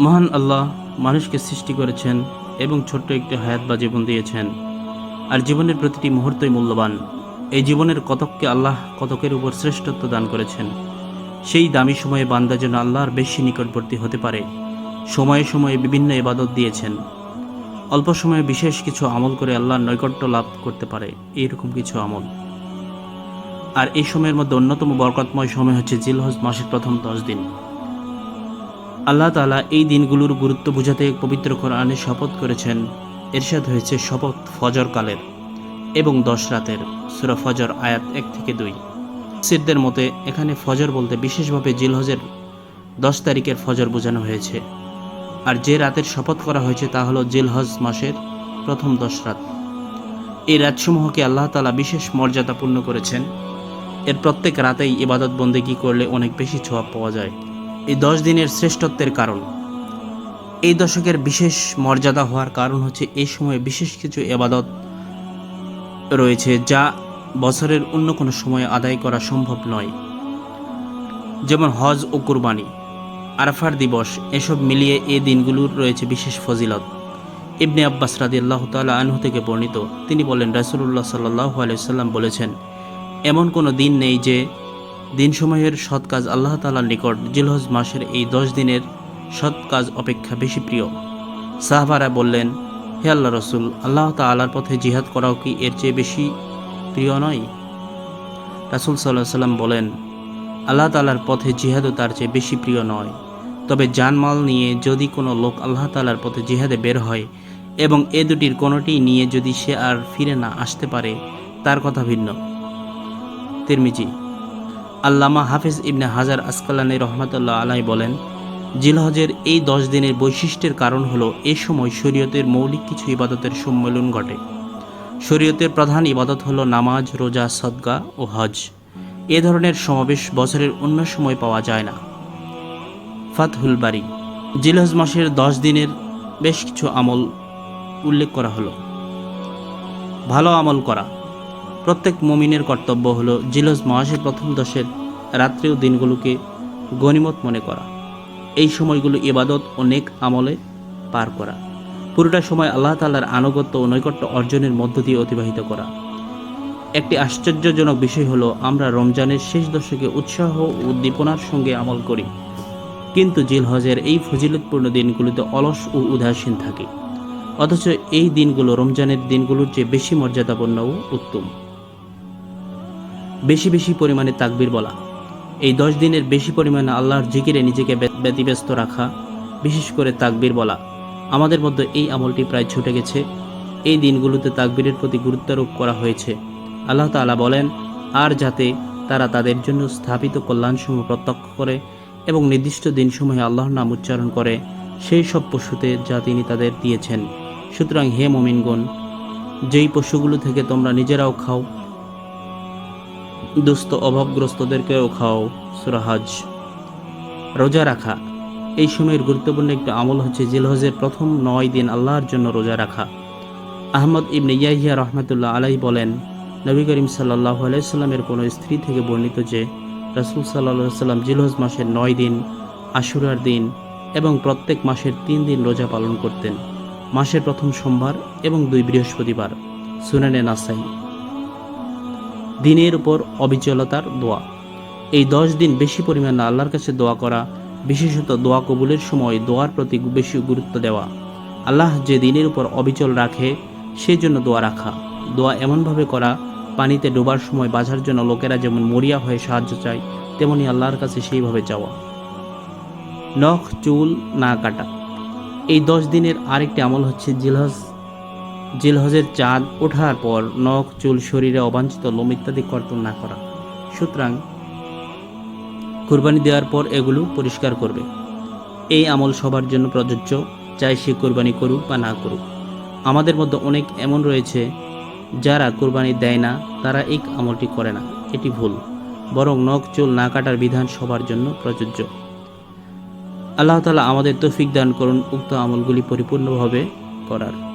মহান আল্লাহ মানুষকে সৃষ্টি করেছেন এবং ছোট্ট একটি হায়াত বা জীবন দিয়েছেন। আর জীবনের প্রতিটি মুহূর্তই মূল্যবান। এই জীবনের কতককে আল্লাহ কতকের উপর শ্রেষ্ঠত্ব দান করেছেন? সেই দামি সময়ে বান্দা যেন আল্লাহর বেশি নিকটবর্তী হতে পারে, সময়ে সময়ে বিভিন্ন ইবাদত দিয়েছেন। অল্প সময়ে বিশেষ কিছু আমল করে আল্লাহর নৈকট্য লাভ করতে পারে, এইরকম কিছু আমল। আর এই সময়ের মধ্যে অন্যতম বরকতময় সময় হচ্ছে জিলহজ মাসের প্রথম দশ দিন। আল্লাহ তালা এই দিনগুলোর গুরুত্ব বোঝাতে পবিত্র কোরআনে শপথ করেছেন। এরশাদ হয়েছে শপথ ফজর কালের এবং দশ রাতের সুরা ফজর আয়াত এক থেকে দুই। সিদ্ধের মতে এখানে ফজর বলতে বিশেষভাবে জিলহজের দশ তারিখের ফজর বোঝানো হয়েছে। আর যে রাতের শপথ করা হয়েছে তা হলো জিলহজ মাসের প্রথম দশ রাত। এই রাতসমূহকে আল্লাহ তাআলা বিশেষ মর্যাদাপূর্ণ করেছেন। এর প্রত্যেক রাতেই ইবাদত বন্দেগী করলে অনেক বেশি ছোঁয়া পাওয়া যায়। এই দশ দিনের শ্রেষ্ঠত্বের কারণ। এই দশকের বিশেষ মর্যাদা হওয়ার কারণ হচ্ছে এই সময়ে বিশেষ কিছু এবাদত রয়েছে যা বছরের অন্য কোনো সময়ে আদায় করা সম্ভব নয়। যেমন হজ ও কুরবানি, আরাফার দিবস, এসব মিলিয়ে এই দিনগুলোর রয়েছে বিশেষ ফজিলত। ইবনে আব্বাস রাদি আল্লাহ তালা আনহু থেকে বর্ণিত, তিনি বলেন রাসুল্লাহ সাল্লাহ আলাইসাল্লাম বলেছেন, এমন কোনো দিন নেই যে দিনসমূহের সৎ কাজ আল্লাহ তালার নিকট জিলহজ মাসের এই দশ দিনের সৎ কাজ অপেক্ষা বেশি প্রিয়। সাহবারা বললেন, হে আল্লাহ রসুল, আল্লাহ তালার পথে জিহাদ করাও কি এর চেয়ে বেশি প্রিয় নয়? রাসুল সাল্লাহ সাল্লাম বলেন, আল্লাহ তালার পথে জিহাদও তার চেয়ে বেশি প্রিয় নয়। তবে জানমাল নিয়ে যদি কোনো লোক আল্লাহ তালার পথে জিহাদে বের হয় এবং এ দুটির কোনোটি নিয়ে যদি সে আর ফিরে না আসতে পারে, তার কথা ভিন্ন। তিরমিজি আল্লামা হাফিজ ইবনে হাজার আসকালানি রহমতুল্লাহ আলাই বলেন, জিলহজের এই দশ দিনের বৈশিষ্ট্যের কারণ হলো এ সময় শরীয়তের মৌলিক কিছু ইবাদতের সম্মেলন ঘটে। শরীয়তের প্রধান ইবাদত হলো নামাজ, রোজা, সদগা ও হজ। এ ধরনের সমাবেশ বছরের অন্য সময় পাওয়া যায় না। ফাতহুল বাড়ি জিলহজ মাসের দশ দিনের বেশ কিছু আমল উল্লেখ করা হলো। ভালো আমল করা। প্রত্যেক মমিনের কর্তব্য হলো জিলজ মাসের প্রথম দশের রাত্রি ও দিনগুলোকে গণিমত মনে করা। এই সময়গুলো ইবাদত ও নেক আমলে পার করা। পুরোটা সময় আল্লাহ তাল্লার আনুগত্য ও নৈকট্য অর্জনের মধ্য দিয়ে অতিবাহিত করা। একটি আশ্চর্যজনক বিষয় হলো, আমরা রমজানের শেষ দশকে উৎসাহ ও উদ্দীপনার সঙ্গে আমল করি। কিন্তু জিলহজের এই ফজিলতপূর্ণ দিনগুলিতে অলস ও উদাসীন থাকি। অথচ এই দিনগুলো রমজানের দিনগুলোর চেয়ে বেশি মর্যাদাপূর্ণ ও উত্তম। বেশি বেশি পরিমাণে তাকবির বলা। এই দশ দিনের বেশি পরিমাণে আল্লাহর জিকিরে নিজেকে ব্যতিব্যস্ত রাখা, বিশেষ করে তাকবির বলা। আমাদের মধ্যে এই আমলটি প্রায় ছুটে গেছে। এই দিনগুলোতে তাকবিরের প্রতি গুরুত্বারোপ করা হয়েছে। আল্লাহ তাআলা বলেন, আর যাতে তারা তাদের জন্য স্থাপিত কল্যাণসমূহ প্রত্যক্ষ করে এবং নির্দিষ্ট দিনসমূহে আল্লাহর নাম উচ্চারণ করে, সেই সব পশুতে যা তিনি তাদের দিয়েছেন। সুতরাং হে মমিনগণ, যেই পশুগুলো থেকে তোমরা নিজেরাও খাও দুস্থ অভাবগ্রস্তদেরকেও খাও সুরাহাজ রোজা রাখা। এই সময়ের গুরুত্বপূর্ণ একটি আমল হচ্ছে জিলহজের প্রথম নয় দিন আল্লাহর জন্য রোজা রাখা। আহমদ ইবনে ইয়াহিয়া রহমতুল্লাহ আলাই বলেন, নবী করিম সাল্লাহ আলাইসাল্লামের কোনো স্ত্রী থেকে বর্ণিত যে, রাসুল সাল্লাহ সাল্লাম জিলহজ মাসের নয় দিন, আশুরার দিন এবং প্রত্যেক মাসের তিন দিন রোজা পালন করতেন। মাসের প্রথম সোমবার এবং দুই বৃহস্পতিবার। সুনানে নাসাই। দিনের উপর অবিচলতার দোয়া। এই দশ দিন বেশি পরিমাণে আল্লাহর কাছে দোয়া করা, বিশেষত দোয়া কবুলের সময় দোয়ার প্রতি বেশি গুরুত্ব দেওয়া। আল্লাহ যে দিনের উপর অবিচল রাখে সেই জন্য দোয়া রাখা। দোয়া এমনভাবে করা, পানিতে ডোবার সময় বাঁচার জন্য লোকেরা যেমন মরিয়া হয়ে সাহায্য চায়, তেমনি আল্লাহর কাছে সেইভাবে চাওয়া। নখ, চুল না কাটা। এই দশ দিনের আরেকটি আমল হচ্ছে জিলহজ। জিলহজের চাঁদ ওঠার পর নখ, চুল, শরীরে অবাঞ্ছিত লোম ইত্যাদি কর্তন না করা। সুতরাং কুরবানি দেওয়ার পর এগুলো পরিষ্কার করবে। এই আমল সবার জন্য প্রযোজ্য। চাই সে কোরবানি করুক বা না করুক। আমাদের মধ্যে অনেক এমন রয়েছে যারা কোরবানি দেয় না, তারা এই আমলটি করে না। এটি ভুল। বরং নখ, চুল না কাটার বিধান সবার জন্য প্রযোজ্য। আল্লাহ তালা আমাদের তৌফিক দান করুন। উক্ত আমলগুলি পরিপূর্ণভাবে করার।